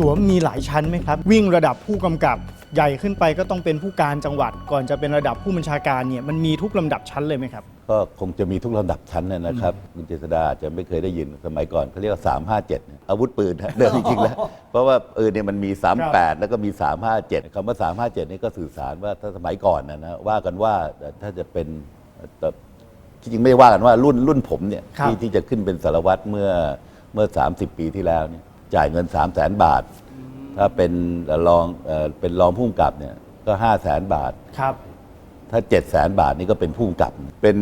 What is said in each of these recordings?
ตั๋วมีหลายชั้นไหมครับ วิ่งระดับผู้กำกับใหญ่ขึ้นไปก็ต้องเป็นผู้การจังหวัด ก่อนจะเป็นระดับผู้บัญชาการเนี่ยมันมีทุกลำดับชั้นเลยไหมครับ ก็คงจะมีทุกระดับชั้นนะนะครับคุณเจษดาอาจจะไม่เคยได้ยินสมัยก่อนเขาเรียกว่า 357เนี่ยอาวุธปืนฮะเดิมจริงๆแล้ว เพราะว่าปืนเนี่ยมันมี 38 แล้วก็มี 357คำว่า 357 นี่ก็สื่อสารว่าถ้าสมัยก่อนนะนะว่ากันว่าถ้าจะเป็นแต่ที่จริงไม่ได้ว่ากันว่ารุ่นรุ่นผมเนี่ยครับที่ที่จะขึ้นเป็นสารวัตรเมื่อเมื่อ 30 ปีที่แล้วเนี่ย จ่ายเงิน 3 0 0แสนบาท ถ้าเป็นรองเอ่อเป็นรองผู้กำกับเนี่ยก็ 5 0 0แสนบาท ครับ ถ้า 7 0 0แสนบาทนี่ก็เป็นผู้กำกับ เป็น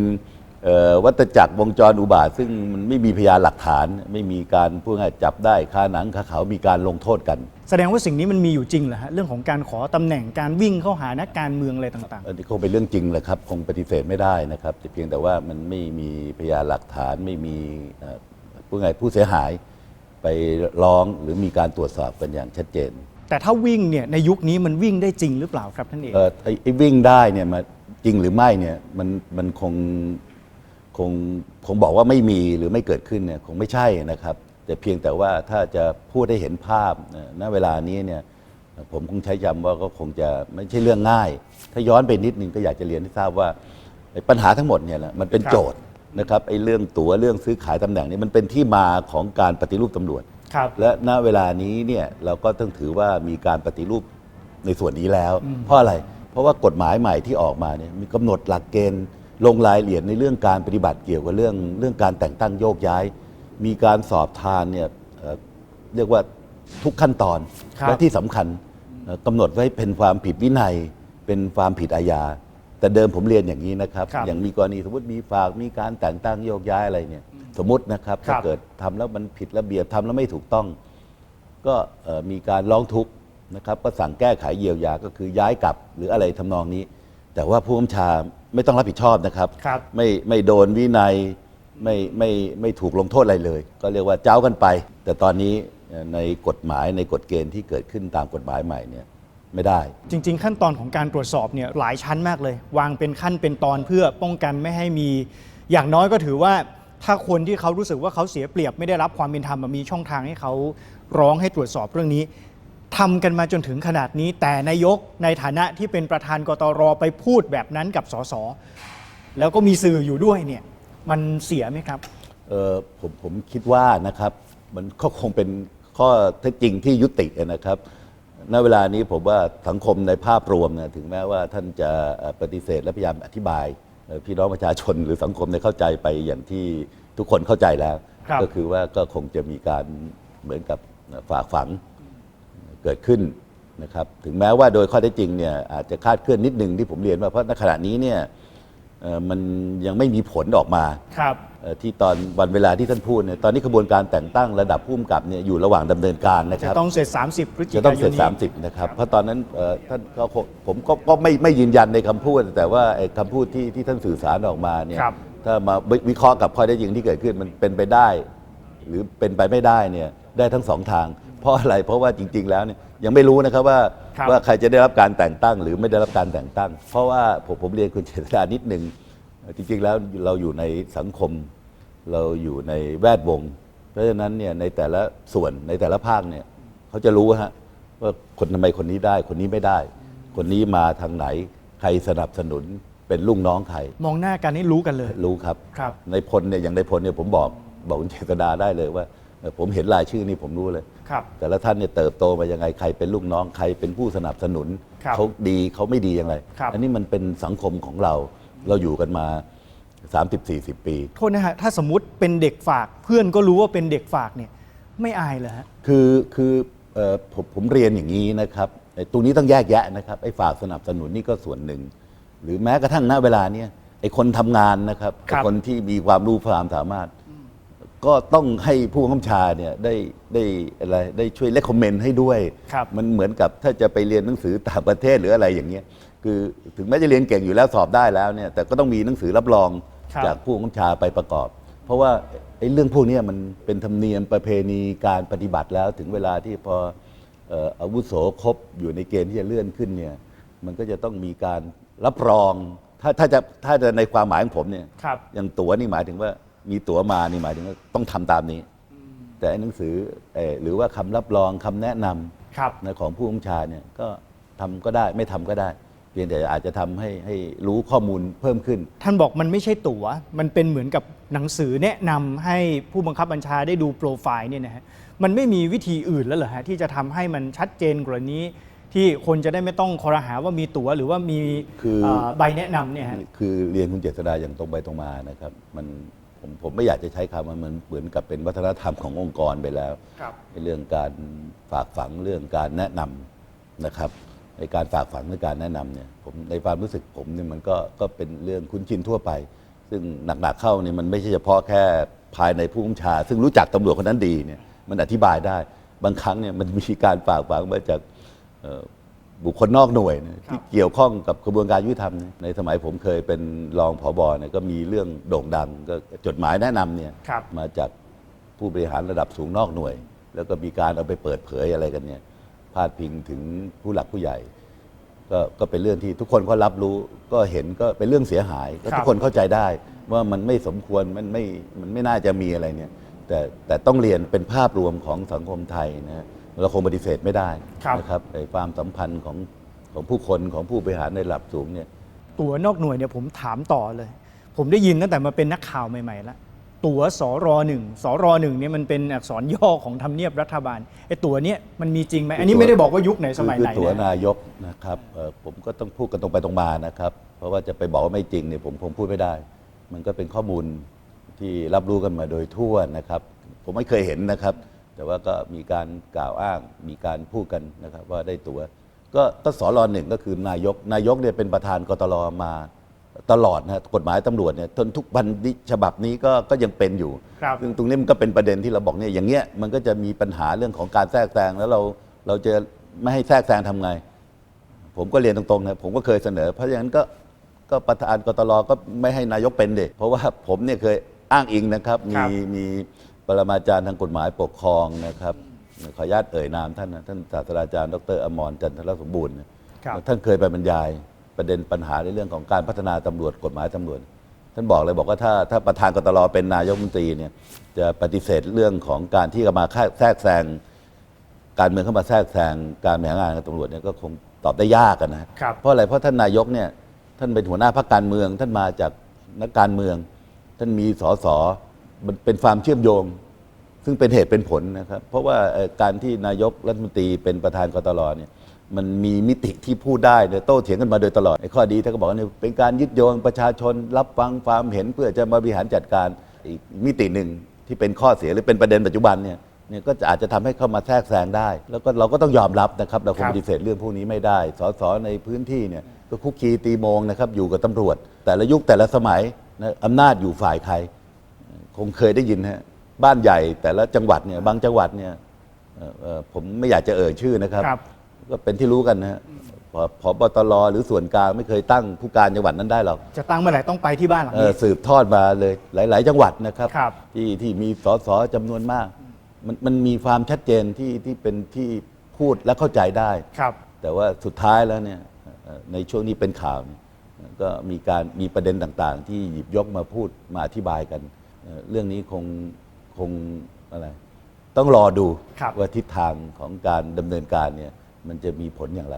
เอ่อวัตจักรวงจรอุบาท ซึ่งมันไม่มีพยานหลักฐาน ไม่มีการพูดง่ายๆจับได้คาหนังคาเขามีการลงโทษกัน แสดงว่าสิ่งนี้มันมีอยู่จริงเหรอฮะเรื่องของการขอตำแหน่งการวิ่งเข้าหานักการเมืองอะไรต่างอันนี้คงเป็นเรื่องจริงแหละครับคงปฏิเสธไม่ได้นะครับแต่เพียงแต่ว่ามันไม่มีพยานหลักฐานไม่มีเอ่อพูดง่ายๆผู้เสียหาย ไปร้องหรือมีการตรวจสอบกันอย่างชัดเจนๆแต่ถ้าวิ่งเนี่ยในยุคนี้มันวิ่งได้จริงหรือเปล่าครับท่านเอกเอ่อไอ้ไอ้วิ่งได้เนี่ยมาจริงหรือไม่เนี่ยมันมันคงคงคงบอกว่าไม่มีหรือไม่เกิดขึ้นเนี่ยคงไม่ใช่นะครับ แต่เพียงแต่ว่าถ้าจะพูดให้เห็นภาพเอ่อณเวลานี้เนี่ยผมคงใช้จำว่าก็คงจะไม่ใช่เรื่องง่าย ถ้าย้อนไปนิดนึงก็อยากจะเรียนให้ทราบว่าไอ้ปัญหาทั้งหมดเนี่ยนะมันเป็นครับโจทย์ นะครับไอ้เรื่องตั๋วเรื่องซื้อขายตำแหน่งนี่มันเป็นที่มาของการปฏิรูปตำรวจ ครับ และณเวลานี้เนี่ยเราก็ต้องถือว่ามีการปฏิรูปในส่วนนี้แล้ว เพราะอะไร เพราะว่ากฎหมายใหม่ที่ออกมาเนี่ยมีกำหนดหลักเกณฑ์ลงรายละเอียดในเรื่องการปฏิบัติเกี่ยวกับเรื่องเรื่องการแต่งตั้งโยกย้าย มีการสอบทานเนี่ยเอ่อเรียกว่าทุกขั้นตอน ครับ และที่สำคัญเอ่อกำหนดไว้เป็นความผิดวินัย เป็นความผิดอาญา แต่เดิมผมเรียนอย่างนี้นะครับ ครับอย่างมีกรณีสมมติมีฝากมีการแต่งตั้งโยกย้ายอะไรเนี่ย สมมตินะครับครัถ้าบเกิดทำแล้วมันผิดระเบียบทำแล้วไม่ถูกต้อง ก็เอ่อมีการร้องทุกข์นะครับก็สั่งแก้ไขเยียวยาก็คือย้ายกลับหรืออะไรทำนองนี้ แต่ว่าผู้กำชาไม่ต้องรับผิดชอบนะครับ ครับไม่ไม่โดนวินัยไม่ไม่ไม่ถูกลงโทษอะไรเลย ก็เรียกว่าเจ้ากันไป แต่ตอนนี้เอ่อในกฎหมายในกฎเกณฑ์ที่เกิดขึ้นตามกฎหมายใหม่เนี่ย ไม่ได้ จริง ๆ ขั้นตอนของการตรวจสอบเนี่ยหลายชั้นมากเลย วางเป็นขั้นเป็นตอนเพื่อป้องกันไม่ให้มี อย่างน้อยก็ถือว่าถ้าคนที่เขารู้สึกว่าเขาเสียเปรียบไม่ได้รับความเป็นธรรมอะมีช่องทางให้เขาร้องให้ตรวจสอบเรื่องนี้ทำกันมาจนถึงขนาดนี้ แต่นายกในฐานะที่เป็นประธานกตรไปพูดแบบนั้นกับสสแล้วก็มีสื่ออยู่ด้วยเนี่ยมันเสียไหมครับเออผมผมคิดว่านะครับมันก็คงเป็นข้อเท็จจริงที่ยุตินะครับ ณเวลานี้ผมว่าสังคมในภาพรวมนะถึงแม้ว่าท่านจะเอ่อปฏิเสธและพยายามอธิบายเอ่อพี่น้องประชาชนหรือสังคมในยเข้าใจไปอย่างที่ทุกคนเข้าใจแล้วครับก็คือว่าก็คงจะมีการเหมือนกับฝากฝังเกิดขึ้นนะครับ ถึงแม้ว่าโดยข้อเท็จจริงเนี่ยอาจจะคาดเคลื่อนนิดนึงที่ผมเรียนว่าเพราะณขณะนี้เนี่ยเอ่อ มันยังไม่มีผลออกมาครับเอ่อที่ตอนวันเวลาที่ท่านพูดเนี่ยตอนนี้กระบวนการแต่งตั้งระดับผู้กำกับเนี่ยอยู่ระหว่างดำเนินการนะคจะรับต้องเสร็จ 30พฤศจิจะกายนต้องเสร็จนี้30 นะครับ เพราะตอนนั้นเอ่อท่านก็คงผมก็ก็ไม่ไม่ยืนยันในคำพูด แต่ว่าไอ้คำพูดที่ที่ท่านสื่อสารออกมาเนี่ยครับถ้ามาวิวิเคราะห์กับข้อได้จริงที่เกิดขึ้นมันเป็นไปได้ หรือเป็นไปไม่ได้เนี่ย ได้ทั้งสองทาง เพราะอะไรเพราะว่าจริง ๆ แล้วเนี่ยยังไม่รู้นะครับว่าครับ ว่าใครจะได้รับการแต่งตั้ง หรือไม่ได้รับการแต่งตั้ง เพราะว่าผมผมเรียนคุณเจษดานิดหนึ่งเอ่อจริง ๆ แล้วเราอยู่ในสังคม เราอยู่ในแวดวง เพราะฉะนั้นเนี่ยในแต่ละส่วนในแต่ละภาคเนี่ยเขาจะรู้ฮะว่าคนทำไมคนนี้ได้ คนนี้ไม่ได้ คนนี้มาทางไหน ใครสนับสนุนเป็นลูกน้องใครมองหน้ากันให้รู้กันเลย รู้ครับ ครับ ในพลเนี่ยอย่างในพลเนี่ยผมบอกบอกคุณเจษดาได้เลยว่าเอ่อ ผมเห็นรายชื่อนี่ผมรู้เลย ครับ แต่ละท่านเนี่ยเติบโตมายังไงใครเป็นลูกน้องใครเป็นผู้สนับสนุนครับเขาดีเขาไม่ดีอย่างไรครับ อันนี้มันเป็นสังคมของเราเราอยู่กันมา 30-40 ปี โทษนะฮะถ้าสมมติเป็นเด็กฝากเพื่อนก็รู้ว่าเป็นเด็กฝากเนี่ย ไม่อายเหรอฮะ คือคือเอ่อผมผมเรียนอย่างนี้นะครับไอ้ตรงนี้ต้องแยกแยะนะครับไอ้ฝากสนับสนุนนี่ก็ส่วนหนึ่ง หรือแม้กระทั่งณเวลาเนี้ยไอ้คนทำงานนะครับคไอ้รับ คนที่มีความรู้ความสามารถ ก็ต้องให้ผู้บังคับบัญชาเนี่ยได้ได้อะไรได้ช่วยเลคคอมเมนต์ให้ด้วย ครับ มันเหมือนกับถ้าจะไปเรียนหนังสือต่างประเทศหรืออะไรอย่างเงี้ยคือถึงแม้จะเรียนเก่งอยู่แล้วสอบได้แล้วเนี่ยแต่ก็ต้องมีหนังสือรับรองครับ จากผู้บังคับบัญชาไปประกอบ เพราะว่าไอ้เรื่องพวกเนี้ยมันเป็นธรรมเนียมประเพณีการปฏิบัติแล้วถึงเวลาที่พอเอ่ออาวุโสครบอยู่ในเกณฑ์ที่จะเลื่อนขึ้นเนี่ยมันก็จะต้องมีการรับรองถ้าถ้าจะถ้าจะในความหมายของผมเนี่ย ครับ อย่างตั๋วนี่หมายถึงว่า มีตั๋วมานี่หมายถึงว่าต้องทำตามนี้ แต่ไอ้หนังสือเอ่อหรือว่าคำรับรองคำแนะนำครับนะของผู้บัญชาเนี่ยก็ทำก็ได้ไม่ทำก็ได้ เพียงแต่อาจจะทำให้ให้รู้ข้อมูลเพิ่มขึ้น ท่านบอกมันไม่ใช่ตั๋ว มันเป็นเหมือนกับหนังสือแนะนำให้ผู้บังคับบัญชาได้ดูโปรไฟล์เนี่ยนะฮะ มันไม่มีวิธีอื่นแล้วเหรอฮะที่จะทำให้มันชัดเจนกว่านี้ ที่คนจะได้ไม่ต้องคอรหาว่ามีตั๋วหรือว่ามีคือ เอ่อใบแนะนำเนี่ยฮะ คือเรียนคุณเจษดาอย่างตรงไปตรงมานะครับ มัน ผมผมไม่อยากจะใช้คำว่ามันเหมือนกับเป็นวัฒนธรรมขององค์กรไปแล้วครับ ในเรื่องการฝากฝังเรื่องการแนะนำนะครับ ในการฝากฝังในการแนะนำเนี่ยผมในความรู้สึกผมเนี่ยมันก็ก็เป็นเรื่องคุ้นชินทั่วไป ซึ่งหนักๆเข้าเนี่ยมันไม่ใช่เฉพาะแค่ภายในผู้บัญชา ซึ่งรู้จักตำรวจคนนั้นดีเนี่ยมันอธิบายได้บางครั้งเนี่ยมันมีการฝากฝังมาจากเอ่อ บุคคลนอกหน่วยเนี่ยที่เกี่ยวข้องกับกระบวนการยุติธรรมเนี่ยในสมัยผมเคยเป็นรองผบเนี่ยก็มีเรื่องโด่งดังก็จดหมายแนะนำเนี่ยครับ มาจากผู้บริหารระดับสูงนอกหน่วย แล้วก็มีการเอาไปเปิดเผยอะไรกันเนี่ยพาดพิงถึงผู้หลักผู้ใหญ่ ก็ก็เป็นเรื่องที่ทุกคนก็รับรู้ก็เห็นก็เป็นเรื่องเสียหายก็ครับทุกคนเข้าใจได้ ว่ามันไม่สมควรมันไม่มันไม่น่าจะมีอะไรเนี่ยแต่แต่ต้องเรียนเป็นภาพรวมของสังคมไทยนะ เราคงปฏิเสธไม่ได้ครับนะครับในความสัมพันธ์ของของผู้คนของผู้บริหารในระดับสูงเนี่ยตั๋วนอกหน่วยเนี่ยผมถามต่อเลย ผมได้ยินตั้งแต่มาเป็นนักข่าวใหม่ๆแล้วตั๋วสรหนึ่งสรหนึ่งเนี่ยมันเป็นอักษรย่อของทำเนียบรัฐบาลไอ้ตั๋วเนี่ยมันมีจริงไหมอันนี้ไม่ได้บอกว่ายุคไหนสมัยไหนคือตัวนะนายกนะครับเอ่อผมก็ต้องพูดกันตรงไปตรงมานะครับ เพราะว่าจะไปบอกว่าไม่จริงเนี่ยผมผมพูดไม่ได้ มันก็เป็นข้อมูลที่รับรู้กันมาโดยทั่วนะครับ ผมไม่เคยเห็นนะครับ แต่ว่าก็มีการกล่าวอ้างมีการพูดกันนะครับว่าได้ตัว ก็ก็สรหนึ่งก็คือนายกนายกเนี่ยเป็นประธานกตลมาตลอดนะกฎหมายตำรวจเนี่ยจนทุกวันนี้ฉบับนี้ก็ก็ยังเป็นอยู่ครับซึ่งตรงนี้มันก็เป็นประเด็นที่เราบอกเนี่ยอย่างเงี้ยมันก็จะมีปัญหาเรื่องของการแทรกแซงแล้วเราเราจะไม่ให้แทรกแซงทำไง ผมก็เรียนตรงๆนะผมก็เคยเสนอ เพราะฉะนั้นก็ก็ประธานกตลก็ไม่ให้นายกเป็นเด็กเพราะว่าผมเนี่ยเคยอ้างอิงนะครับครัมีบมี ปรมาจารย์ทางกฎหมายปกครองนะครับ ขออนุญาตเอ่ยนามท่านนะท่านศาสตราจารย์ ดรอมรจันทรสมบูรณ์เนี่ยครับท่านเคยไปบรรยายประเด็นปัญหาในเรื่องของการพัฒนาตำรวจกฎหมายตำรวจ ท่านบอกเลยบอกว่าถ้าถ้าประธานกตลเป็นนายกรัฐมนตรีเนี่ยจะปฏิเสธเรื่องของการที่จะมาแทรกแซงการเมืองเข้ามาแทรกแซงการบริหารงานของตำรวจเนี่ยก็คงตอบได้ยากอะนะครับเพราะอะไรเพราะท่านนายกเนี่ยท่านเป็นหัวหน้าพรรคการเมือง ท่านมาจากนักการเมือง ท่านมีสส มันเป็นความเชื่อมโยง ซึ่งเป็นเหตุเป็นผลนะครับ เพราะว่าการที่นายกรัฐมนตรีเป็นประธานกตลเนี่ยมันมีมิติที่พูดได้เนี่ยโต้เถียงกันมาโดยตลอดไอ้ข้อดีท่านก็บอกว่าเนี่ยเป็นการยึดโยงประชาชนรับฟังความเห็นเพื่อจะมาบริหารจัดการอีกมิติหนึ่งที่เป็นข้อเสียหรือเป็นประเด็นปัจจุบันเนี่ยเนี่ยก็อาจจะทำให้เข้ามาแทรกแซงได้ แล้วก็เราก็ต้องยอมรับนะครับ เราคงปฏิเสธเรื่องพวกนี้ไม่ได้ สสในพื้นที่เนี่ยก็คุกคีตีมงนะครับอยู่กับตำรวจ แต่ละยุคแต่ละสมัยนะอำนาจอยู่ฝ่ายใคร คงเคยได้ยินฮะบ้านใหญ่แต่ละจังหวัดเนี่ยบางจังหวัดเนี่ยเอ่อเอ่อผมไม่อยากจะเอ่ยชื่อนะครับ ครับ ก็เป็นที่รู้กันนะฮะพอพบตรหรือส่วนกลางไม่เคยตั้งผู้การจังหวัดนั้นได้หรอก จะตั้งเมื่อไหร่ต้องไปที่บ้านหลังเอ่อนี้สืบทอดมาเลยหลาย ๆ จังหวัดนะครับ ครับ ที่ที่มีสสจำนวนมาก มันมันมีความชัดเจนที่ที่เป็นที่พูดและเข้าใจได้ ครับ แต่ว่าสุดท้ายแล้วเนี่ยเอ่อในช่วงนี้เป็นข่าวเนี่ยก็มีการมีประเด็นต่างๆ ที่หยิบยกมาพูดมาอธิบายกันเอ่อ เรื่องนี้คงคงอะไรต้องรอดูครับ ว่าทิศทางของการดำเนินการเนี่ยมันจะมีผลอย่างไร